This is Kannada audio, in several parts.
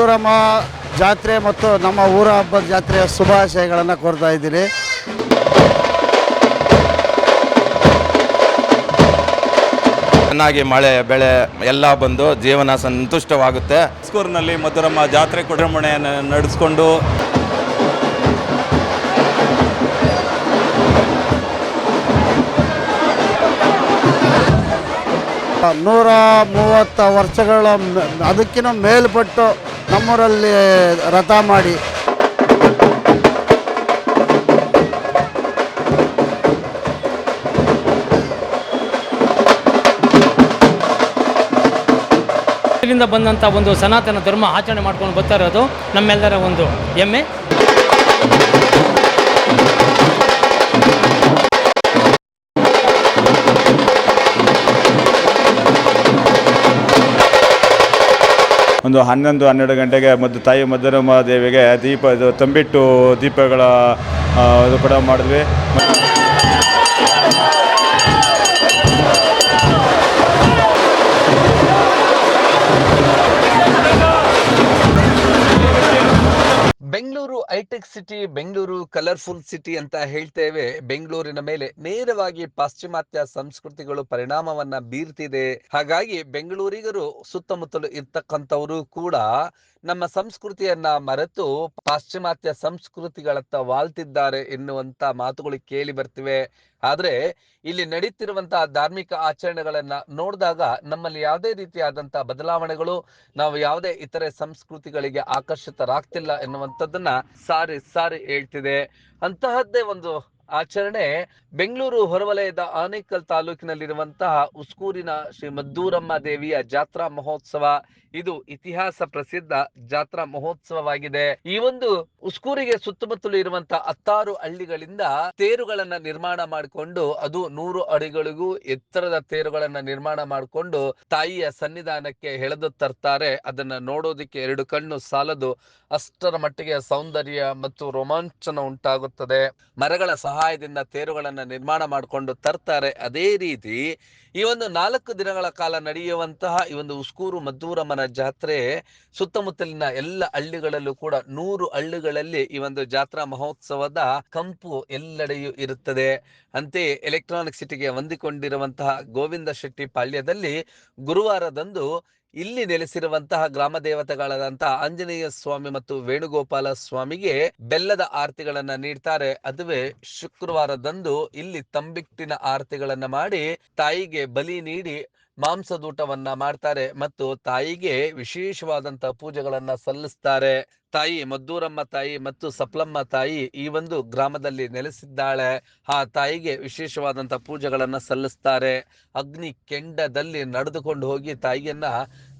ಮಧುರಮ ಜಾತ್ರೆ ಮತ್ತು ನಮ್ಮ ಊರ ಹಬ್ಬದ ಜಾತ್ರೆಯ ಶುಭಾಶಯಗಳನ್ನು ಕೋರ್ತಾ ಇದ್ದೀನಿ. ಚೆನ್ನಾಗಿ ಮಳೆ ಬೆಳೆ ಎಲ್ಲ ಬಂದು ಜೀವನ ಸಂತುಷ್ಟವಾಗುತ್ತೆ. ಸ್ಕೂರ್ನಲ್ಲಿ ಮಧುರಮ್ಮ ಜಾತ್ರೆ ಕುಟುಂಬಣೆಯನ್ನು ನಡೆಸ್ಕೊಂಡು ನೂರ ಮೂವತ್ತು ವರ್ಷಗಳ ಮೇ- ಅದಕ್ಕಿಂತ ಮೇಲ್ಪಟ್ಟು ನಮ್ಮೂರಲ್ಲಿ ರಥ ಮಾಡಿ. ಬಂದಂಥ ಒಂದು ಸನಾತನ ಧರ್ಮ ಆಚರಣೆ ಮಾಡ್ಕೊಂಡು ಬರ್ತಾ ಇರೋದು ನಮ್ಮೆಲ್ಲರ ಒಂದು ಹೆಮ್ಮೆ. ಒಂದು ಹನ್ನೊಂದು ಹನ್ನೆರಡು ಗಂಟೆಗೆ ಮತ್ತು ತಾಯಿ ಮದ್ದರಮ್ಮ ದೇವಿಗೆ ದೀಪ ತಂಬಿಟ್ಟು ದೀಪಗಳ ಕೂಡ ಮಾಡಿದ್ವಿ. Hi tech city Bengaluru colourful city ಅಂತ ಹೇಳ್ತೇವೆ. ಬೆಂಗಳೂರಿನ ಮೇಲೆ ನೇರವಾಗಿ ಪಾಶ್ಚಿಮಾತ್ಯ ಸಂಸ್ಕೃತಿಗಳು ಪರಿಣಾಮವನ್ನ ಬೀರ್ತಿದೆ. ಹಾಗಾಗಿ ಬೆಂಗಳೂರಿಗರು ಸುತ್ತಮುತ್ತಲು ಇರ್ತಕ್ಕಂಥವರು ಕೂಡ ನಮ್ಮ ಸಂಸ್ಕೃತಿಯನ್ನ ಮರೆತು ಪಾಶ್ಚಿಮಾತ್ಯ ಸಂಸ್ಕೃತಿಗಳತ್ತ ವಾಲ್ತಿದ್ದಾರೆ ಎನ್ನುವಂತ ಮಾತುಗಳು ಕೇಳಿ ಬರ್ತಿವೆ. ಆದ್ರೆ ಇಲ್ಲಿ ನಡೀತಿರುವಂತಹ ಧಾರ್ಮಿಕ ಆಚರಣೆಗಳನ್ನ ನೋಡಿದಾಗ ನಮ್ಮಲ್ಲಿ ಯಾವುದೇ ರೀತಿಯಾದಂತಹ ಬದಲಾವಣೆಗಳು, ನಾವು ಯಾವುದೇ ಇತರೆ ಸಂಸ್ಕೃತಿಗಳಿಗೆ ಆಕರ್ಷಿತರಾಗ್ತಿಲ್ಲ ಎನ್ನುವಂಥದ್ದನ್ನ ಸಾರಿ ಸಾರಿ ಹೇಳ್ತಿದೆ. ಅಂತಹದ್ದೇ ಒಂದು ಆಚರಣೆ ಬೆಂಗಳೂರು ಹೊರವಲಯದ ಆನೇಕಲ್ ತಾಲೂಕಿನಲ್ಲಿರುವಂತಹ ಉಸ್ಕೂರಿನ ಶ್ರೀ ಮದ್ದೂರಮ್ಮ ದೇವಿಯ ಜಾತ್ರಾ ಮಹೋತ್ಸವ ಇದು ಇತಿಹಾಸ ಪ್ರಸಿದ್ಧ ಜಾತ್ರಾ ಮಹೋತ್ಸವವಾಗಿದೆ. ಈ ಒಂದು ಉಸ್ಕೂರಿಗೆ ಸುತ್ತಮುತ್ತಲು ಇರುವಂತಹ ಹತ್ತಾರು ಹಳ್ಳಿಗಳಿಂದ ತೇರುಗಳನ್ನ ನಿರ್ಮಾಣ ಮಾಡಿಕೊಂಡು, ಅದು ನೂರು ಅಡಿಗಳಿಗೂ ಎತ್ತರದ ತೇರುಗಳನ್ನ ನಿರ್ಮಾಣ ಮಾಡಿಕೊಂಡು ತಾಯಿಯ ಸನ್ನಿಧಾನಕ್ಕೆ ಎಳೆದು ತರ್ತಾರೆ. ಅದನ್ನ ನೋಡೋದಿಕ್ಕೆ ಎರಡು ಕಣ್ಣು ಸಾಲದು. ಅಷ್ಟರ ಮಟ್ಟಿಗೆ ಸೌಂದರ್ಯ ಮತ್ತು ರೋಮಾಂಚನ ಉಂಟಾಗುತ್ತದೆ. ಮರಗಳ ಸಹಾಯದಿಂದ ತೇರುಗಳನ್ನ ನಿರ್ಮಾಣ ಮಾಡಿಕೊಂಡು ತರ್ತಾರೆ. ಅದೇ ರೀತಿ ಈ ಒಂದು ನಾಲ್ಕು ದಿನಗಳ ಕಾಲ ನಡೆಯುವಂತಹ ಈ ಒಂದು ಉಸ್ಕೂರು ಮದ್ದೂರಮ್ಮನ ಜಾತ್ರೆ ಸುತ್ತಮುತ್ತಲಿನ ಎಲ್ಲ ಹಳ್ಳಿಗಳಲ್ಲೂ ಕೂಡ ನೂರು ಹಳ್ಳಿಗಳಲ್ಲಿ ಈ ಒಂದು ಜಾತ್ರಾ ಮಹೋತ್ಸವದ ಕಂಪು ಎಲ್ಲೆಡೆಯೂ ಇರುತ್ತದೆ. ಅಂತೆಯೇ ಎಲೆಕ್ಟ್ರಾನಿಕ್ ಸಿಟಿಗೆ ಹೊಂದಿಕೊಂಡಿರುವಂತಹ ಗೋವಿಂದ ಶೆಟ್ಟಿ ಪಾಳ್ಯದಲ್ಲಿ ಗುರುವಾರದಂದು ಇಲ್ಲಿ ನೆಲೆಸಿರುವಂತಹ ಗ್ರಾಮ ದೇವತೆಗಳಾದಂತಹ ಆಂಜನೇಯ ಸ್ವಾಮಿ ಮತ್ತು ವೇಣುಗೋಪಾಲ ಸ್ವಾಮಿಗೆ ಬೆಲ್ಲದ ಆರತಿಗಳನ್ನ ನೀಡ್ತಾರೆ. ಅದುವೇ ಶುಕ್ರವಾರದಂದು ಇಲ್ಲಿ ತಂಬಿಟ್ಟಿನ ಆರತಿಗಳನ್ನ ಮಾಡಿ ತಾಯಿಗೆ ಬಲಿ ನೀಡಿ ಮಾಂಸದೂಟವನ್ನ ಮಾಡ್ತಾರೆ ಮತ್ತು ತಾಯಿಗೆ ವಿಶೇಷವಾದಂತಹ ಪೂಜೆಗಳನ್ನ ಸಲ್ಲಿಸ್ತಾರೆ. ತಾಯಿ ಮದ್ದೂರಮ್ಮ ತಾಯಿ ಮತ್ತು ಸಪ್ಲಮ್ಮ ತಾಯಿ ಈ ಒಂದು ಗ್ರಾಮದಲ್ಲಿ ನೆಲೆಸಿದ್ದಾಳೆ. ಆ ತಾಯಿಗೆ ವಿಶೇಷವಾದಂಥ ಪೂಜೆಗಳನ್ನ ಸಲ್ಲಿಸ್ತಾರೆ. ಅಗ್ನಿ ಕೆಂಡದಲ್ಲಿ ನಡೆದುಕೊಂಡು ಹೋಗಿ ತಾಯಿಯನ್ನ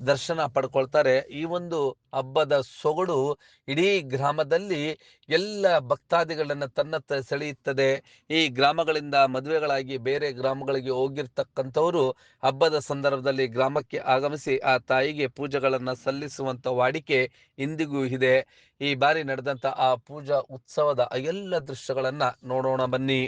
ದರ್ಶನ ಪಡ್ಕೊಳ್ತಾರೆ. ಈ ಒಂದು ಹಬ್ಬದ ಸೊಗಡು ಇಡೀ ಗ್ರಾಮದಲ್ಲಿ ಎಲ್ಲ ಭಕ್ತಾದಿಗಳನ್ನ ತನ್ನತ್ತ ಸೆಳೆಯುತ್ತದೆ. ಈ ಗ್ರಾಮಗಳಿಂದ ಮದುವೆಗಳಾಗಿ ಬೇರೆ ಗ್ರಾಮಗಳಿಗೆ ಹೋಗಿರ್ತಕ್ಕಂಥವರು ಹಬ್ಬದ ಸಂದರ್ಭದಲ್ಲಿ ಗ್ರಾಮಕ್ಕೆ ಆಗಮಿಸಿ ಆ ತಾಯಿಗೆ ಪೂಜೆಗಳನ್ನ ಸಲ್ಲಿಸುವಂತ ವಾಡಿಕೆ ಇಂದಿಗೂ ಇದೆ. ಈ ಬಾರಿ ನಡೆದಂತ ಆ ಪೂಜಾ ಉತ್ಸವದ ಎಲ್ಲ ದೃಶ್ಯಗಳನ್ನ ನೋಡೋಣ ಬನ್ನಿ.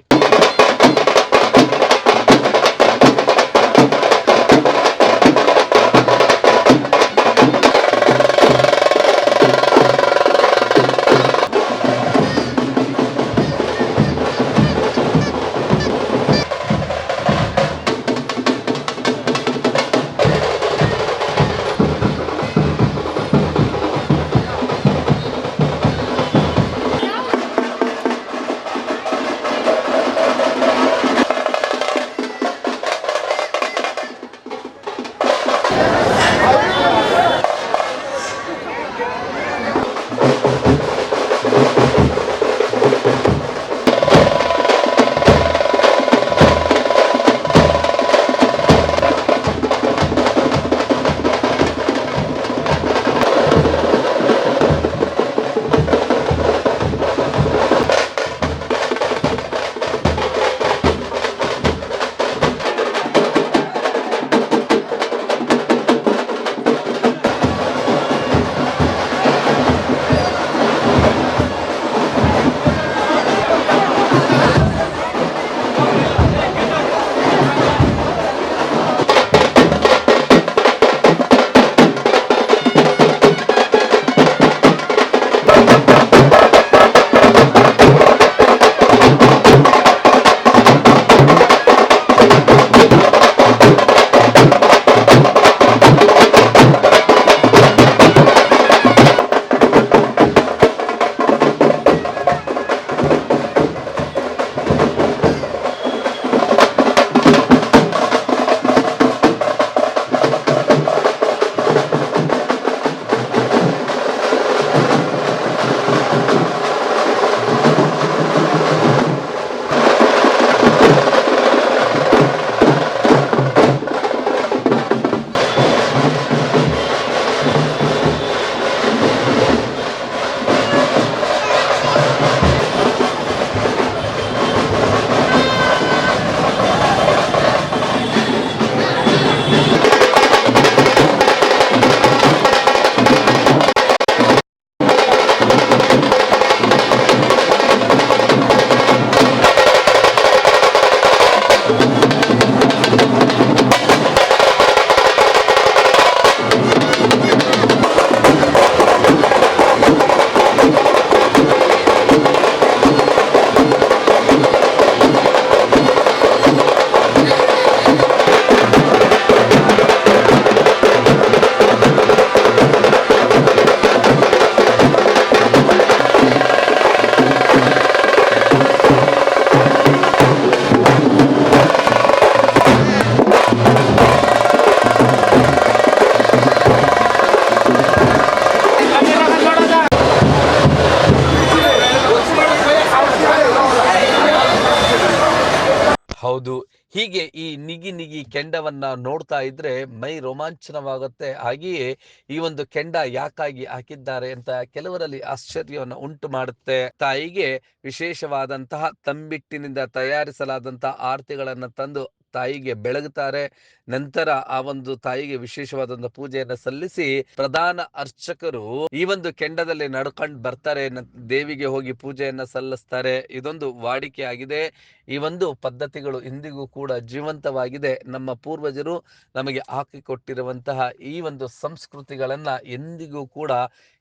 ಹೀಗೆ ಈ ನಿಗಿ ನಿಗಿ ಕೆಂಡವನ್ನ ನೋಡ್ತಾ ಇದ್ರೆ ಮೈ ರೋಮಾಂಚನವಾಗುತ್ತೆ. ಹಾಗೆಯೇ ಈ ಒಂದು ಕೆಂಡ ಯಾಕಾಗಿ ಹಾಕಿದ್ದಾರೆ ಅಂತ ಕೆಲವರಲ್ಲಿ ಆಶ್ಚರ್ಯವನ್ನು ಉಂಟು ಮಾಡುತ್ತೆ. ತಾಯಿಗೆ ವಿಶೇಷವಾದಂತಹ ತಂಬಿಟ್ಟಿನಿಂದ ತಯಾರಿಸಲಾದಂತಹ ಆರತಿಗಳನ್ನ ತಂದು ತಾಯಿಗೆ ಬೆಳಗುತ್ತಾರೆ ನಂತರ ಆ ಒಂದು ತಾಯಿಗೆ ವಿಶೇಷವಾದಂತಹ ಪೂಜೆಯನ್ನು ಸಲ್ಲಿಸಿ ಪ್ರಧಾನ ಅರ್ಚಕರು ಈ ಒಂದು ಕೆಂಡದಲ್ಲಿ ನಡ್ಕೊಂಡು ಬರ್ತಾರೆ. ದೇವಿಗೆ ಹೋಗಿ ಪೂಜೆಯನ್ನ ಸಲ್ಲಿಸ್ತಾರೆ. ಇದೊಂದು ವಾಡಿಕೆ ಆಗಿದೆ. ಈ ಒಂದು ಪದ್ಧತಿಗಳು ಇಂದಿಗೂ ಕೂಡ ಜೀವಂತವಾಗಿದೆ. ನಮ್ಮ ಪೂರ್ವಜರು ನಮಗೆ ಹಾಕಿಕೊಟ್ಟಿರುವಂತಹ ಈ ಒಂದು ಸಂಸ್ಕೃತಿಗಳನ್ನ ಎಂದಿಗೂ ಕೂಡ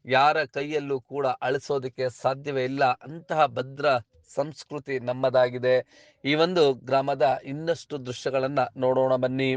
ಯಾರ ಕೈಯಲ್ಲೂ ಕೂಡ ಅಳಿಸೋದಕ್ಕೆ ಸಾಧ್ಯವೇ ಇಲ್ಲ. ಅಂತಹ ಭದ್ರ ಸಂಸ್ಕೃತಿ ನಮ್ಮದಾಗಿದೆ. ಈ ಒಂದು ಗ್ರಾಮದ ಇನ್ನಷ್ಟು ದೃಶ್ಯಗಳನ್ನ ನೋಡೋಣ ಬನ್ನಿ.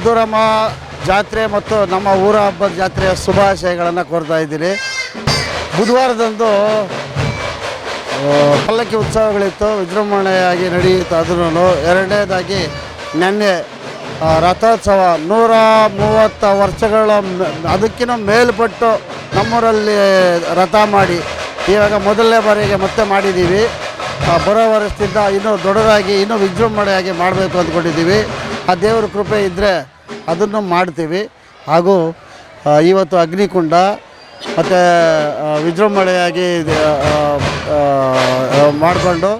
ಮದ್ದೂರಮ್ಮ ಜಾತ್ರೆ ಮತ್ತು ನಮ್ಮ ಊರ ಹಬ್ಬದ ಜಾತ್ರೆಯ ಶುಭಾಶಯಗಳನ್ನು ಕೋರ್ತಾ ಇದ್ದೀನಿ. ಬುಧವಾರದಂದು ಪಲ್ಲಕ್ಕಿ ಉತ್ಸವಗಳಿತ್ತು. ವಿಜೃಂಭಣೆಯಾಗಿ ನಡೆಯಿತು ಅದನ್ನು ಎರಡನೇದಾಗಿ ನೆನ್ನೆ ರಥೋತ್ಸವ. ನೂರ ಮೂವತ್ತು ವರ್ಷಗಳ ಅದಕ್ಕಿಂತ ಮೇಲ್ಪಟ್ಟು ನಮ್ಮೂರಲ್ಲಿ ರಥ ಮಾಡಿ, ಇವಾಗ ಮೊದಲನೇ ಬಾರಿಗೆ ಮತ್ತೆ ಮಾಡಿದ್ದೀವಿ. ಬರೋ ವರ್ಷದಿಂದ ಇನ್ನೂ ದೊಡ್ಡದಾಗಿ, ಇನ್ನೂ ವಿಜೃಂಭಣೆಯಾಗಿ ಮಾಡಬೇಕು ಅಂದ್ಕೊಂಡಿದ್ದೀವಿ. ಆ ದೇವರ ಕೃಪೆ ಇದ್ದರೆ ಅದನ್ನು ಮಾಡ್ತೀವಿ. ಹಾಗೂ ಇವತ್ತು ಅಗ್ನಿಕುಂಡ ಮತ್ತು ವಿಜೃಂಭಣೆಯಾಗಿ ಮಾಡಿಕೊಂಡು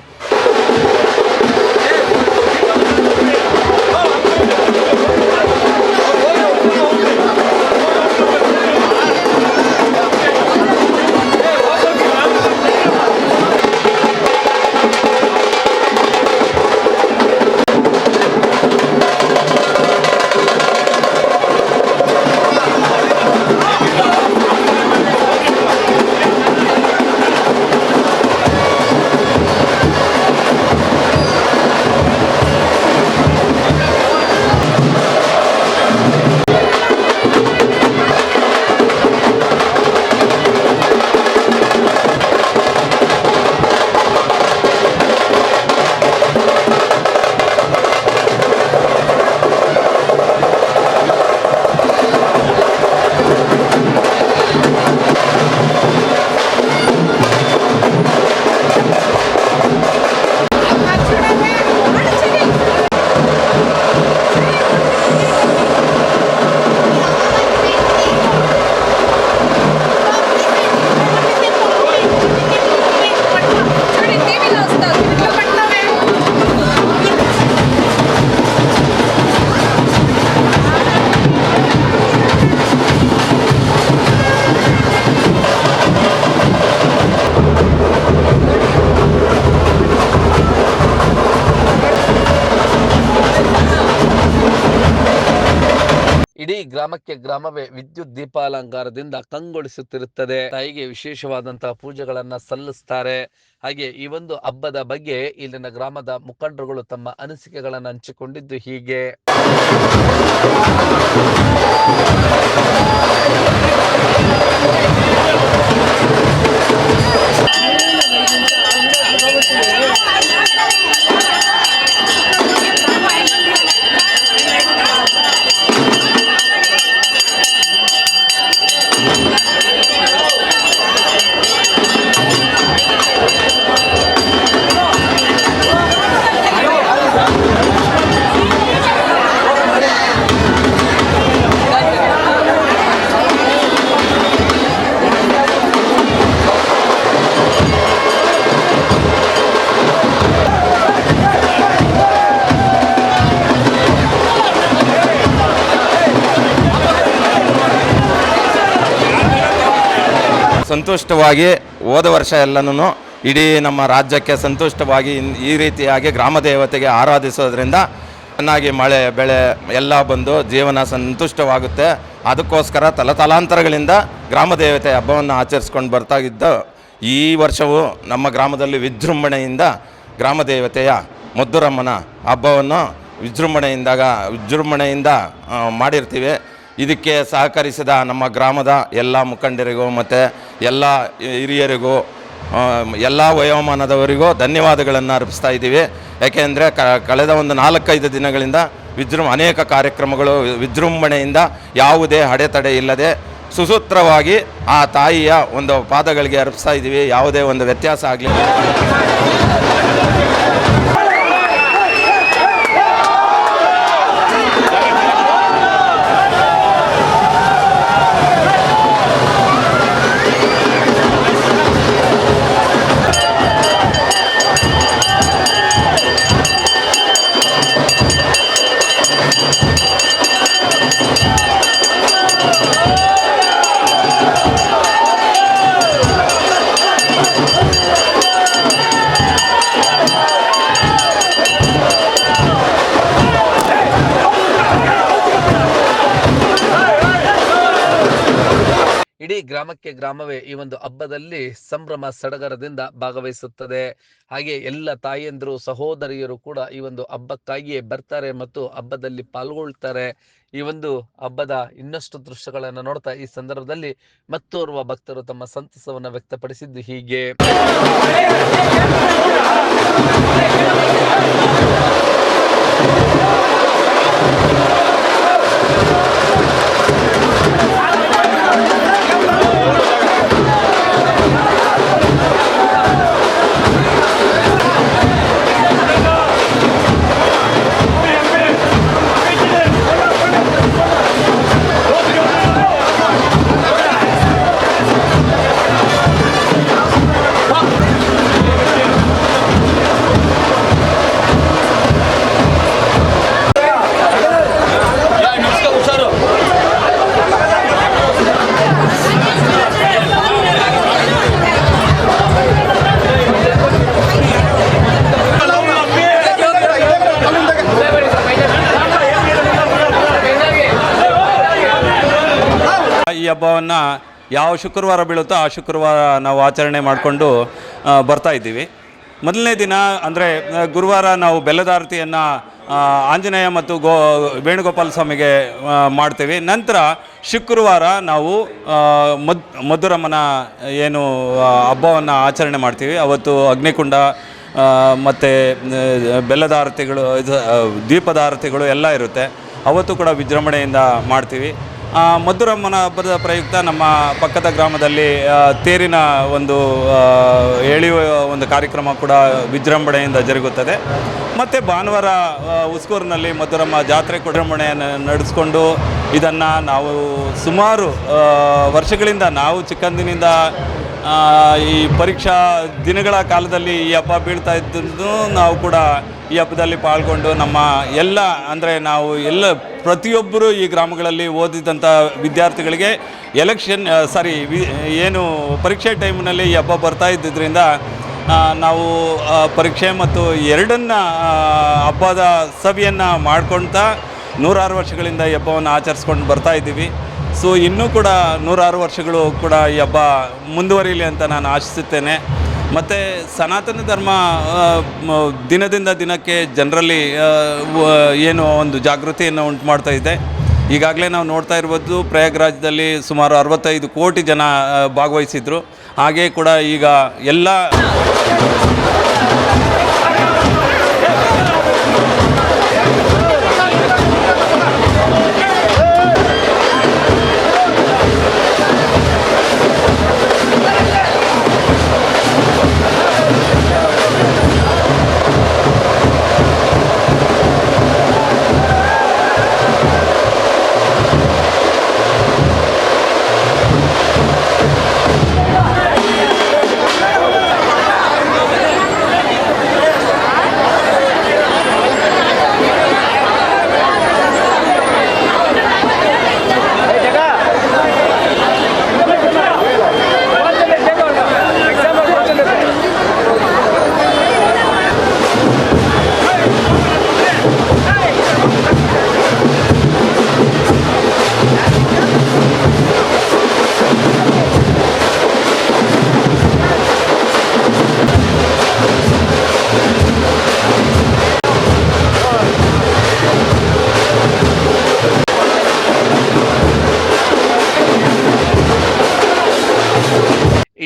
ಗ್ರಾಮಕ್ಕೆ ಗ್ರಾಮವೇ ವಿದ್ಯುತ್ ದೀಪಾಲಂಕಾರದಿಂದ ಕಂಗೊಳಿಸುತ್ತಿರುತ್ತದೆ. ತಾಯಿಗೆ ವಿಶೇಷವಾದಂತಹ ಪೂಜೆಗಳನ್ನ ಸಲ್ಲಿಸ್ತಾರೆ. ಹಾಗೆ ಈ ಒಂದು ಹಬ್ಬದ ಬಗ್ಗೆ ಇಲ್ಲಿನ ಗ್ರಾಮದ ಮುಖಂಡರುಗಳು ತಮ್ಮ ಅನಿಸಿಕೆಗಳನ್ನು ಹಂಚಿಕೊಂಡಿದ್ದು ಹೀಗೆ. ಸಂತುಷ್ಟವಾಗಿ ಹೋದ ವರ್ಷ ಎಲ್ಲನೂ ಇಡೀ ನಮ್ಮ ರಾಜ್ಯಕ್ಕೆ ಸಂತುಷ್ಟವಾಗಿ ಈ ರೀತಿಯಾಗಿ ಗ್ರಾಮ ದೇವತೆಗೆ ಆರಾಧಿಸೋದ್ರಿಂದ ಚೆನ್ನಾಗಿ ಮಳೆ, ಬೆಳೆ ಎಲ್ಲ ಬಂದು ಜೀವನ ಸಂತುಷ್ಟವಾಗುತ್ತೆ. ಅದಕ್ಕೋಸ್ಕರ ತಲತಲಾಂತರಗಳಿಂದ ಗ್ರಾಮ ದೇವತೆ ಹಬ್ಬವನ್ನು ಆಚರಿಸ್ಕೊಂಡು ಬರ್ತಾ ಇದ್ದ ಈ ವರ್ಷವೂ ನಮ್ಮ ಗ್ರಾಮದಲ್ಲಿ ವಿಜೃಂಭಣೆಯಿಂದ ಗ್ರಾಮ ದೇವತೆಯ ಮದ್ದುರಮ್ಮನ ಹಬ್ಬವನ್ನು ವಿಜೃಂಭಣೆಯಿಂದಾಗ ವಿಜೃಂಭಣೆಯಿಂದ ಮಾಡಿರ್ತೀವಿ. ಇದಕ್ಕೆ ಸಹಕರಿಸಿದ ನಮ್ಮ ಗ್ರಾಮದ ಎಲ್ಲ ಮುಖಂಡರಿಗೂ ಮತ್ತು ಎಲ್ಲ ಹಿರಿಯರಿಗೂ ಎಲ್ಲ ವಯೋಮಾನದವರಿಗೂ ಧನ್ಯವಾದಗಳನ್ನು ಅರ್ಪಿಸ್ತಾ ಇದ್ದೀವಿ. ಯಾಕೆಂದರೆ ಕಳೆದ ಒಂದು ನಾಲ್ಕೈದು ದಿನಗಳಿಂದ ವಿಜೃಂ ಅನೇಕ ಕಾರ್ಯಕ್ರಮಗಳು ವಿಜೃಂಭಣೆಯಿಂದ ಯಾವುದೇ ಅಡೆತಡೆ ಇಲ್ಲದೆ ಸುಸೂತ್ರವಾಗಿ ಆ ತಾಯಿಯ ಒಂದು ಪಾದಗಳಿಗೆ ಅರ್ಪಿಸ್ತಾ ಇದ್ದೀವಿ. ಯಾವುದೇ ಒಂದು ವ್ಯತ್ಯಾಸ ಆಗಲಿ ಇಡೀ ಗ್ರಾಮಕ್ಕೆ ಗ್ರಾಮವೇ ಈ ಒಂದು ಹಬ್ಬದಲ್ಲಿ ಸಂಭ್ರಮ ಸಡಗರದಿಂದ ಭಾಗವಹಿಸುತ್ತದೆ. ಹಾಗೆ ಎಲ್ಲ ತಾಯಿಯಂದರು ಸಹೋದರಿಯರು ಕೂಡ ಈ ಒಂದು ಹಬ್ಬಕ್ಕಾಗಿಯೇ ಬರ್ತಾರೆ ಮತ್ತು ಹಬ್ಬದಲ್ಲಿ ಪಾಲ್ಗೊಳ್ತಾರೆ. ಈ ಒಂದು ಹಬ್ಬದ ಇನ್ನಷ್ಟು ದೃಶ್ಯಗಳನ್ನು ನೋಡ್ತಾ ಈ ಸಂದರ್ಭದಲ್ಲಿ ಮತ್ತೋರ್ವ ಭಕ್ತರು ತಮ್ಮ ಸಂತಸವನ್ನು ವ್ಯಕ್ತಪಡಿಸಿದ್ದು ಹೀಗೆ. ಯಾವ ಶುಕ್ರವಾರ ಬೀಳುತ್ತೋ ಆ ಶುಕ್ರವಾರ ನಾವು ಆಚರಣೆ ಮಾಡಿಕೊಂಡು ಬರ್ತಾ ಇದ್ದೀವಿ. ಮೊದಲನೇ ದಿನ ಅಂದರೆ ಗುರುವಾರ ನಾವು ಬೆಲ್ಲದಾರತಿಯನ್ನು ಆಂಜನೇಯ ಮತ್ತು ಗೋ ವೇಣುಗೋಪಾಲ ಸ್ವಾಮಿಗೆ ಮಾಡ್ತೀವಿ. ನಂತರ ಶುಕ್ರವಾರ ನಾವು ಮದ್ ಮಧುರಮ್ಮನ ಏನು ಹಬ್ಬವನ್ನು ಆಚರಣೆ ಮಾಡ್ತೀವಿ. ಅವತ್ತು ಅಗ್ನಿಕುಂಡ ಮತ್ತು ಬೆಲ್ಲದ ಆರತಿಗಳು ಇದು ಆ, ಆರತಿಗಳು ಎಲ್ಲ ಇರುತ್ತೆ. ಅವತ್ತು ಕೂಡ ವಿಜೃಂಭಣೆಯಿಂದ ಮಾಡ್ತೀವಿ. ಮಧುರಮ್ಮನ ಹಬ್ಬದ ಪ್ರಯುಕ್ತ ನಮ್ಮ ಪಕ್ಕದ ಗ್ರಾಮದಲ್ಲಿ ತೇರಿನ ಒಂದು ಎಳೆಯುವ ಒಂದು ಕಾರ್ಯಕ್ರಮ ಕೂಡ ವಿಜೃಂಭಣೆಯಿಂದ ಜರುಗುತ್ತದೆ. ಮತ್ತು ಭಾನುವಾರ ಉಸ್ಕೂರಿನಲ್ಲಿ ಮಧುರಮ್ಮ ಜಾತ್ರೆ ವಿಜೃಂಭಣೆಯನ್ನು ನಡೆಸ್ಕೊಂಡು ಇದನ್ನು ನಾವು ಸುಮಾರು ವರ್ಷಗಳಿಂದ ನಾವು ಚಿಕ್ಕಂದಿನಿಂದ ಈ ಪರೀಕ್ಷಾ ದಿನಗಳ ಕಾಲದಲ್ಲಿ ಈ ಹಬ್ಬ ಬೀಳ್ತಾ ಇದ್ದದ್ದು ನಾವು ಕೂಡ ಈ ಹಬ್ಬದಲ್ಲಿ ಪಾಲ್ಗೊಂಡು ನಮ್ಮ ಎಲ್ಲ, ಅಂದರೆ ನಾವು ಎಲ್ಲ ಪ್ರತಿಯೊಬ್ಬರು ಈ ಗ್ರಾಮಗಳಲ್ಲಿ ಓದಿದಂಥ ವಿದ್ಯಾರ್ಥಿಗಳಿಗೆ ಎಲೆಕ್ಷನ್ ಸಾರಿ ಏನು ಪರೀಕ್ಷೆ ಟೈಮ್ನಲ್ಲಿ ಈ ಹಬ್ಬ ಬರ್ತಾ ಇದ್ದಿದ್ದರಿಂದ ನಾವು ಪರೀಕ್ಷೆ ಮತ್ತು ಎರಡನ್ನ ಹಬ್ಬದ ಸವಿಯನ್ನು ಮಾಡ್ಕೊಳ್ತಾ ನೂರಾರು ವರ್ಷಗಳಿಂದ ಈ ಹಬ್ಬವನ್ನು ಆಚರಿಸ್ಕೊಂಡು ಬರ್ತಾ ಇದ್ದೀವಿ. ಸೊ ಇನ್ನೂ ಕೂಡ ನೂರಾರು ವರ್ಷಗಳು ಕೂಡ ಈ ಹಬ್ಬ ಮುಂದುವರಿಯಲಿ ಅಂತ ನಾನು ಆಶಿಸುತ್ತೇನೆ. ಮತ್ತು ಸನಾತನ ಧರ್ಮ ದಿನದಿಂದ ದಿನಕ್ಕೆ ಜನರಲ್ಲಿ ಏನು ಒಂದು ಜಾಗೃತಿಯನ್ನು ಉಂಟು ಮಾಡ್ತಾ ಇದೆ. ಈಗಾಗಲೇ ನಾವು ನೋಡ್ತಾ ಇರ್ಬೋದು, ಪ್ರಯಾಗ್ರಾಜ್ದಲ್ಲಿ ಸುಮಾರು ಅರವತ್ತೈದು ಕೋಟಿ ಜನ ಭಾಗವಹಿಸಿದ್ರು. ಹಾಗೇ ಕೂಡ ಈಗ ಎಲ್ಲ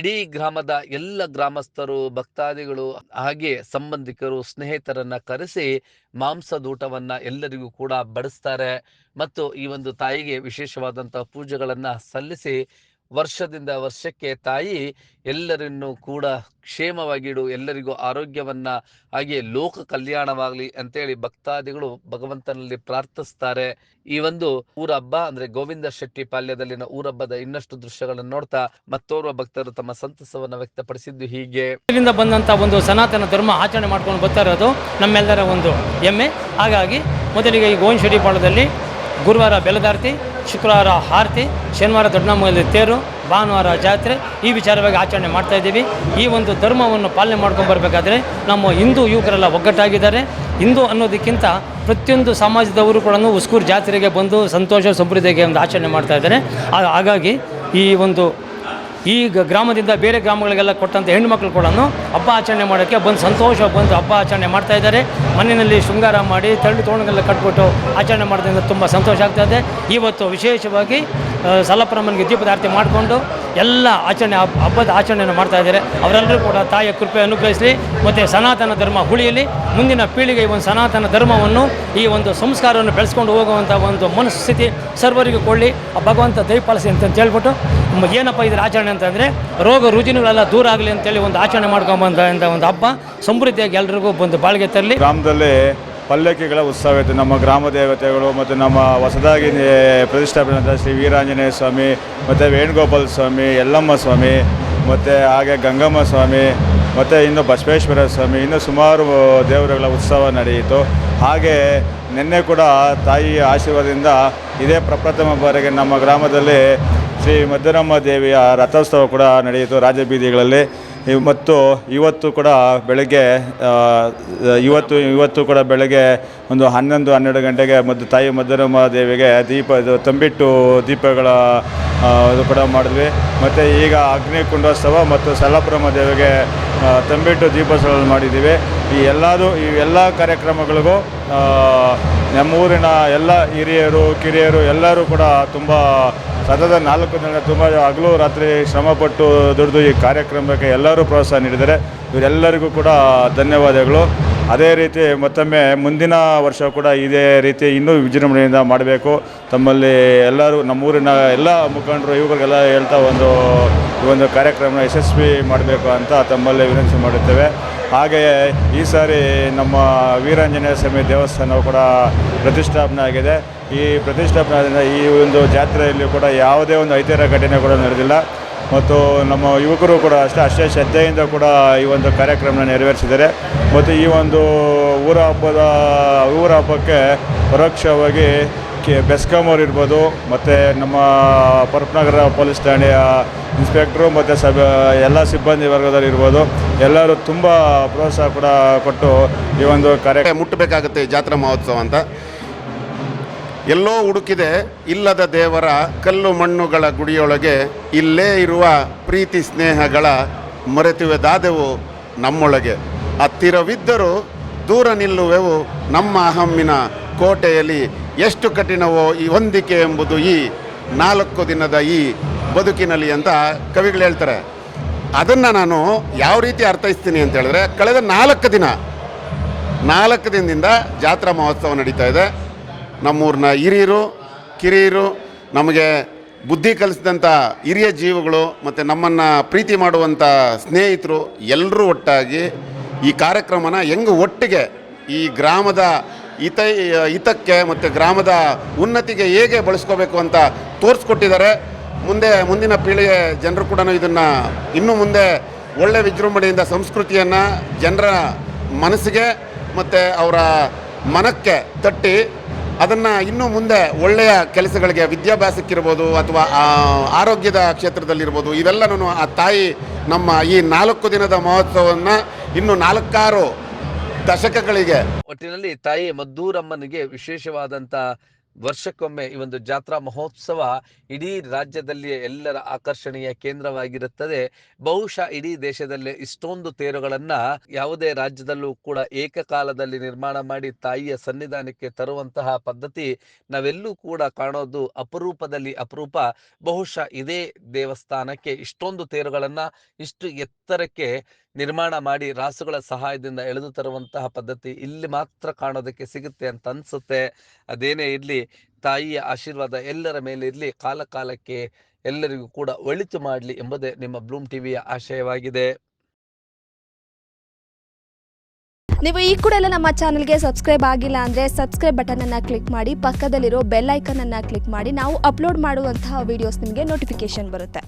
ಇಡೀ ಗ್ರಾಮದ ಎಲ್ಲ ಗ್ರಾಮಸ್ಥರು, ಭಕ್ತಾದಿಗಳು, ಹಾಗೆ ಸಂಬಂಧಿಕರು, ಸ್ನೇಹಿತರನ್ನ ಕರೆಸಿ ಮಾಂಸದೂಟವನ್ನ ಎಲ್ಲರಿಗೂ ಕೂಡ ಬಡಿಸ್ತಾರೆ. ಮತ್ತು ಈ ಒಂದು ತಾಯಿಗೆ ವಿಶೇಷವಾದಂತಹ ಪೂಜೆಗಳನ್ನ ಸಲ್ಲಿಸಿ ವರ್ಷದಿಂದ ವರ್ಷಕ್ಕೆ ತಾಯಿ, ಎಲ್ಲರನ್ನೂ ಕೂಡ ಕ್ಷೇಮವಾಗಿಡು, ಎಲ್ಲರಿಗೂ ಆರೋಗ್ಯವನ್ನ ಹಾಗೆ ಲೋಕ ಕಲ್ಯಾಣವಾಗಲಿ ಅಂತೇಳಿ ಭಕ್ತಾದಿಗಳು ಭಗವಂತನಲ್ಲಿ ಪ್ರಾರ್ಥಿಸ್ತಾರೆ. ಈ ಒಂದು ಊರ ಹಬ್ಬ ಅಂದ್ರೆ ಗೋವಿಂದ ಶೆಟ್ಟಿ ಪಾಲ್ಯದಲ್ಲಿನ ಊರಬ್ಬದ ಇನ್ನಷ್ಟು ದೃಶ್ಯಗಳನ್ನು ನೋಡ್ತಾ ಮತ್ತೋರ್ವ ಭಕ್ತರು ತಮ್ಮ ಸಂತಸವನ್ನ ವ್ಯಕ್ತಪಡಿಸಿದ್ದು ಹೀಗೆ. ಬಂದಂತ ಒಂದು ಸನಾತನ ಧರ್ಮ ಆಚರಣೆ ಮಾಡ್ಕೊಂಡು ಬರ್ತಾ ಇರೋದು ನಮ್ಮೆಲ್ಲರ ಒಂದು ಹೆಮ್ಮೆ. ಹಾಗಾಗಿ ಮೊದಲಿಗೆ ಈ ಗೋವಿಂದ ಶೆಟ್ಟಿ ಪಾಳ್ಯದಲ್ಲಿ ಗುರುವಾರ ಬೆಲದಾರ್ತಿ ಶುಕ್ರವಾರ ಆರತಿ, ಶನಿವಾರ ದೊಡ್ಡನಮ್ಮಲ್ಲಿ ತೇರು, ಭಾನುವಾರ ಜಾತ್ರೆ ಈ ವಿಚಾರವಾಗಿ ಆಚರಣೆ ಮಾಡ್ತಾ ಇದ್ದೀವಿ. ಈ ಒಂದು ಧರ್ಮವನ್ನು ಪಾಲನೆ ಮಾಡ್ಕೊಂಡು ಬರಬೇಕಾದ್ರೆ ನಮ್ಮ ಹಿಂದೂ ಯುವಕರೆಲ್ಲ ಒಗ್ಗಟ್ಟಾಗಿದ್ದಾರೆ. ಹಿಂದೂ ಅನ್ನೋದಕ್ಕಿಂತ ಪ್ರತಿಯೊಂದು ಸಮಾಜದವರು ಕೂಡ ಉಸ್ಕೂರು ಜಾತ್ರೆಗೆ ಬಂದು ಸಂತೋಷ, ಸಮೃದ್ಧಿಗೆ ಒಂದು ಆಚರಣೆ ಮಾಡ್ತಾ ಇದ್ದಾರೆ. ಹಾಗಾಗಿ ಈ ಒಂದು ಈ ಗ್ರಾಮದಿಂದ ಬೇರೆ ಗ್ರಾಮಗಳಿಗೆಲ್ಲ ಕೊಟ್ಟಂಥ ಹೆಣ್ಣುಮಕ್ಳು ಕೂಡ ಹಬ್ಬ ಆಚರಣೆ ಮಾಡೋಕ್ಕೆ ಬಂದು ಸಂತೋಷ ಬಂದು ಹಬ್ಬ ಆಚರಣೆ ಮಾಡ್ತಾ ಇದ್ದಾರೆ. ಮನೆಯಲ್ಲಿ ಶೃಂಗಾರ ಮಾಡಿ ತಳ್ಳಿ ತೋಣಗೆಲ್ಲ ಕಟ್ಬಿಟ್ಟು ಆಚರಣೆ ಮಾಡೋದ್ರಿಂದ ತುಂಬ ಸಂತೋಷ ಆಗ್ತಾ ಇದೆ. ಇವತ್ತು ವಿಶೇಷವಾಗಿ ಸಲಪರಮ್ಮನಿಗೆ ದೀಪದಾರ್ತಿ ಮಾಡಿಕೊಂಡು ಎಲ್ಲ ಆಚರಣೆ ಹಬ್- ಹಬ್ಬದ ಆಚರಣೆಯನ್ನು ಮಾಡ್ತಾ ಇದ್ದಾರೆ. ಅವರೆಲ್ಲರೂ ಕೂಡ ತಾಯಿಯ ಕೃಪೆ ಅನುಗ್ರಹಿಸಲಿ, ಮತ್ತು ಸನಾತನ ಧರ್ಮ ಉಳಿಯಲಿ ಮುಂದಿನ ಪೀಳಿಗೆ ಒಂದು ಸನಾತನ ಧರ್ಮವನ್ನು, ಈ ಒಂದು ಸಂಸ್ಕಾರವನ್ನು ಬೆಳೆಸ್ಕೊಂಡು ಹೋಗುವಂಥ ಒಂದು ಮನಸ್ಥಿತಿ ಸರ್ವರಿಗೂ ಕೊಳ್ಳಿ ಆ ಭಗವಂತ ದಯಪಾಲಿಸಿ ಅಂತ ಹೇಳ್ಬಿಟ್ಟು ಏನಪ್ಪ ಇದರ ಆಚರಣೆ ಅಂತಂದರೆ ರೋಗ ರುಜಿನಗಳೆಲ್ಲ ದೂರ ಆಗಲಿ ಅಂತೇಳಿ ಒಂದು ಆಚರಣೆ ಮಾಡ್ಕೊಂಬಂದ ಇಂಥ ಒಂದು ಹಬ್ಬ, ಸಮೃದ್ಧಿಯಾಗಿ ಎಲ್ರಿಗೂ ಬಂದು ಬಾಳ್ಗೆ ತರಲಿ. ಗ್ರಾಮದಲ್ಲಿ ಪಲ್ಲಕ್ಕಿಗಳ ಉತ್ಸವ ಇತ್ತು. ನಮ್ಮ ಗ್ರಾಮ ದೇವತೆಗಳು ಮತ್ತು ನಮ್ಮ ಹೊಸದಾಗಿ ಪ್ರತಿಷ್ಠಾಪನೆ ಶ್ರೀ ವೀರಾಂಜನೇಯ ಸ್ವಾಮಿ ಮತ್ತು ವೇಣುಗೋಪಾಲ ಸ್ವಾಮಿ, ಯಲ್ಲಮ್ಮ ಸ್ವಾಮಿ ಮತ್ತು ಹಾಗೆ ಗಂಗಮ್ಮ ಸ್ವಾಮಿ ಮತ್ತು ಇನ್ನು ಬಸವೇಶ್ವರ ಸ್ವಾಮಿ, ಇನ್ನು ಸುಮಾರು ದೇವರುಗಳ ಉತ್ಸವ ನಡೆಯಿತು. ಹಾಗೆ ನಿನ್ನೆ ಕೂಡ ತಾಯಿಯ ಆಶೀರ್ವಾದದಿಂದ ಇದೇ ಪ್ರಪ್ರಥಮ ಬಾರಿಗೆ ನಮ್ಮ ಗ್ರಾಮದಲ್ಲಿ ಶ್ರೀ ಮಧುರಮ್ಮ ದೇವಿಯ ರಥೋತ್ಸವ ಕೂಡ ನಡೆಯಿತು ರಾಜಬೀದಿಗಳಲ್ಲಿ ಮತ್ತು ಇವತ್ತು ಕೂಡ ಬೆಳಗ್ಗೆ ಇವತ್ತು ಇವತ್ತು ಕೂಡ ಬೆಳಗ್ಗೆ ಒಂದು ಹನ್ನೊಂದು, ಹನ್ನೆರಡು ಗಂಟೆಗೆ ಮತ್ತು ತಾಯಿ ಮದ್ದರಮ್ಮ ದೇವಿಗೆ ದೀಪ, ಇದು ತಂಬಿಟ್ಟು ದೀಪಗಳ ಇದು ಕೂಡ ಮಾಡಿದ್ವಿ. ಮತ್ತು ಈಗ ಅಗ್ನಿ ಕುಂಡೋತ್ಸವ ಮತ್ತು ಸಲಪ್ರಮ ದೇವಿಗೆ ತಂಬಿಟ್ಟು ದೀಪೋತ್ಸವ ಮಾಡಿದ್ದೀವಿ. ಈ ಎಲ್ಲದೂ, ಈ ಎಲ್ಲ ಕಾರ್ಯಕ್ರಮಗಳಿಗೂ ನಮ್ಮೂರಿನ ಎಲ್ಲ ಹಿರಿಯರು, ಕಿರಿಯರು ಎಲ್ಲರೂ ಕೂಡ ತುಂಬ ಸತತ ನಾಲ್ಕು ದಿನ ತುಂಬ ಹಗಲು ರಾತ್ರಿ ಶ್ರಮಪಟ್ಟು ದುಡಿದು ಈ ಕಾರ್ಯಕ್ರಮಕ್ಕೆ ಎಲ್ಲರೂ ಪ್ರೋತ್ಸಾಹ ನೀಡಿದ್ದಾರೆ. ಇವರೆಲ್ಲರಿಗೂ ಕೂಡ ಧನ್ಯವಾದಗಳು. ಅದೇ ರೀತಿ ಮತ್ತೊಮ್ಮೆ ಮುಂದಿನ ವರ್ಷ ಕೂಡ ಇದೇ ರೀತಿ ಇನ್ನೂ ವಿಜೃಂಭಣೆಯಿಂದ ಮಾಡಬೇಕು. ತಮ್ಮಲ್ಲಿ ಎಲ್ಲರೂ, ನಮ್ಮೂರಿನ ಎಲ್ಲ ಮುಖಂಡರು, ಇವುಗಳಿಗೆಲ್ಲ ಹೇಳ್ತಾ ಒಂದು, ಈ ಒಂದು ಕಾರ್ಯಕ್ರಮ ಯಶಸ್ವಿ ಮಾಡಬೇಕು ಅಂತ ತಮ್ಮಲ್ಲಿ ವಿನಂತಿ ಮಾಡುತ್ತೇವೆ. ಹಾಗೆಯೇ ಈ ಸಾರಿ ನಮ್ಮ ವೀರಾಂಜನೇಯ ಸ್ವಾಮಿ ದೇವಸ್ಥಾನವು ಕೂಡ ಪ್ರತಿಷ್ಠಾಪನೆ ಆಗಿದೆ ಈ ಪ್ರತಿಷ್ಠಾಪನೆ ಆದ್ದರಿಂದ ಈ ಒಂದು ಜಾತ್ರೆಯಲ್ಲಿ ಕೂಡ ಯಾವುದೇ ಒಂದು ಐತಿಹ್ಯ ಘಟನೆ ಕೂಡ ನಡೆದಿಲ್ಲ. ಮತ್ತು ನಮ್ಮ ಯುವಕರು ಕೂಡ ಅಷ್ಟೇ ಅಷ್ಟೇ ಶ್ರದ್ಧೆಯಿಂದ ಕೂಡ ಈ ಒಂದು ಕಾರ್ಯಕ್ರಮನ ನೆರವೇರಿಸಿದ್ದಾರೆ. ಮತ್ತು ಈ ಒಂದು ಊರ ಹಬ್ಬದ, ಊರ ಹಬ್ಬಕ್ಕೆ ಪರೋಕ್ಷವಾಗಿ ಕೆ ಬೆಸ್ಕಾಮ್ ಅವ್ರು ಇರ್ಬೋದು, ಮತ್ತು ನಮ್ಮ ಪರಪನಗರ ಪೊಲೀಸ್ ಠಾಣೆಯ ಇನ್ಸ್ಪೆಕ್ಟ್ರು, ಮತ್ತು ಸಬ್, ಎಲ್ಲ ಸಿಬ್ಬಂದಿ ವರ್ಗದಲ್ಲಿ ಇರ್ಬೋದು. ಎಲ್ಲರೂ ತುಂಬ ಪ್ರೋತ್ಸಾಹ ಕೂಡ ಕೊಟ್ಟು ಈ ಒಂದು ಕಾರ್ಯ ಮುಟ್ಟಬೇಕಾಗುತ್ತೆ ಜಾತ್ರಾ ಮಹೋತ್ಸವ ಅಂತ. ಎಲ್ಲೋ ಹುಡುಕಿದೆ, ಇಲ್ಲದ ದೇವರ ಕಲ್ಲು ಮಣ್ಣುಗಳ ಗುಡಿಯೊಳಗೆ ಇಲ್ಲೇ ಇರುವ ಪ್ರೀತಿ ಸ್ನೇಹಗಳ ಮರೆತುವೆದಾದೆವು ನಮ್ಮೊಳಗೆ. ಹತ್ತಿರವಿದ್ದರೂ ದೂರ ನಿಲ್ಲುವೆವು ನಮ್ಮ ಅಹಮ್ಮಿನ ಕೋಟೆಯಲ್ಲಿ ಎಷ್ಟು ಕಠಿಣವೋ ಈ ಹೊಂದಿಕೆ ಎಂಬುದು ಈ ನಾಲ್ಕು ದಿನದ ಈ ಬದುಕಿನಲ್ಲಿ ಅಂತ ಕವಿಗಳು ಹೇಳ್ತಾರೆ. ಅದನ್ನು ನಾನು ಯಾವ ರೀತಿ ಅರ್ಥೈಸ್ತೀನಿ ಅಂತ ಹೇಳಿದ್ರೆ, ಕಳೆದ ನಾಲ್ಕು ದಿನ, ನಾಲ್ಕು ದಿನದಿಂದ ಜಾತ್ರಾ ಮಹೋತ್ಸವ ನಡೀತಾ ಇದೆ. ನಮ್ಮೂರಿನ ಹಿರಿಯರು, ಕಿರಿಯರು, ನಮಗೆ ಬುದ್ಧಿ ಕಲಿಸಿದಂಥ ಹಿರಿಯ ಜೀವಗಳು ಮತ್ತು ನಮ್ಮನ್ನು ಪ್ರೀತಿ ಮಾಡುವಂಥ ಸ್ನೇಹಿತರು ಎಲ್ಲರೂ ಒಟ್ಟಾಗಿ ಈ ಕಾರ್ಯಕ್ರಮನ ಹೆಂಗೆ ಒಟ್ಟಿಗೆ ಈ ಗ್ರಾಮದ ಹಿತ ಹಿತಕ್ಕೆ ಮತ್ತು ಗ್ರಾಮದ ಉನ್ನತಿಗೆ ಹೇಗೆ ಬಳಸ್ಕೋಬೇಕು ಅಂತ ತೋರಿಸ್ಕೊಟ್ಟಿದ್ದಾರೆ. ಮುಂದೆ, ಮುಂದಿನ ಪೀಳಿಗೆ ಜನರು ಕೂಡ ಇದನ್ನು ಇನ್ನು ಮುಂದೆ ಒಳ್ಳೆ ವಿಜೃಂಭಣೆಯಿಂದ ಸಂಸ್ಕೃತಿಯನ್ನು ಜನರ ಮನಸ್ಸಿಗೆ ಮತ್ತು ಅವರ ಮನಕ್ಕೆ ತಟ್ಟಿ ಅದನ್ನು ಇನ್ನೂ ಮುಂದೆ ಒಳ್ಳೆಯ ಕೆಲಸಗಳಿಗೆ, ವಿದ್ಯಾಭ್ಯಾಸಕ್ಕಿರ್ಬೋದು ಅಥವಾ ಆರೋಗ್ಯದ ಕ್ಷೇತ್ರದಲ್ಲಿರ್ಬೋದು ಇವೆಲ್ಲನೂ ಆ ತಾಯಿ ನಮ್ಮ ಈ ನಾಲ್ಕು ದಿನದ ಮಹೋತ್ಸವವನ್ನು ಇನ್ನು ನಾಲ್ಕಾರು ದಶಕಗಳಿಗೆ. ಒಟ್ಟಿನಲ್ಲಿ ತಾಯಿ ಮದ್ದೂರಮ್ಮನಿಗೆ ವಿಶೇಷವಾದಂತ ವರ್ಷಕ್ಕೊಮ್ಮೆ ಈ ಒಂದು ಜಾತ್ರಾ ಮಹೋತ್ಸವ ಇಡೀ ರಾಜ್ಯದಲ್ಲಿ ಎಲ್ಲರ ಆಕರ್ಷಣೀಯ ಕೇಂದ್ರವಾಗಿರುತ್ತದೆ. ಬಹುಶಃ ಇಡೀ ದೇಶದಲ್ಲೇ ಇಷ್ಟೊಂದು ತೇರುಗಳನ್ನ ಯಾವುದೇ ರಾಜ್ಯದಲ್ಲೂ ಕೂಡ ಏಕಕಾಲದಲ್ಲಿ ನಿರ್ಮಾಣ ಮಾಡಿ ತಾಯಿಯ ಸನ್ನಿಧಾನಕ್ಕೆ ತರುವಂತಹ ಪದ್ಧತಿ ನಾವೆಲ್ಲೂ ಕೂಡ ಕಾಣೋದು ಅಪರೂಪದಲ್ಲಿ ಅಪರೂಪ. ಬಹುಶಃ ಇದೇ ದೇವಸ್ಥಾನಕ್ಕೆ ಇಷ್ಟೊಂದು ತೇರುಗಳನ್ನ ಇಷ್ಟು ಎತ್ತರಕ್ಕೆ ನಿರ್ಮಾಣ ಮಾಡಿ ರಾಸುಗಳ ಸಹಾಯದಿಂದ ಎಳೆದು ತರುವಂತಹ ಪದ್ಧತಿ ಇಲ್ಲಿ ಮಾತ್ರ ಕಾಣೋದಕ್ಕೆ ಸಿಗುತ್ತೆ ಅಂತ ಅನ್ಸುತ್ತೆ. ಅದೇನೇ ಇರಲಿ, ತಾಯಿಯ ಆಶೀರ್ವಾದ ಎಲ್ಲರ ಮೇಲೆ ಇರಲಿ ಕಾಲ ಕಾಲಕ್ಕೆ ಎಲ್ಲರಿಗೂ ಕೂಡ ಒಳಿತು ಮಾಡಲಿ ಎಂಬುದೇ ನಿಮ್ಮ ಬ್ಲೂಮ್ ಟಿವಿಯ ಆಶಯವಾಗಿದೆ. ನೀವು ಈ ಕೂಡ ಎಲ್ಲ ನಮ್ಮ ಚಾನಲ್ಗೆ ಸಬ್ಸ್ಕ್ರೈಬ್ ಆಗಿಲ್ಲ ಅಂದರೆ ಸಬ್ಸ್ಕ್ರೈಬ್ ಬಟನನ್ನು ಕ್ಲಿಕ್ ಮಾಡಿ, ಪಕ್ಕದಲ್ಲಿರೋ ಬೆಲ್ ಐಕನನ್ನು ಕ್ಲಿಕ್ ಮಾಡಿ, ನಾವು ಅಪ್ಲೋಡ್ ಮಾಡುವಂತಹ ವೀಡಿಯೋಸ್ ನಿಮಗೆ ನೋಟಿಫಿಕೇಶನ್ ಬರುತ್ತೆ.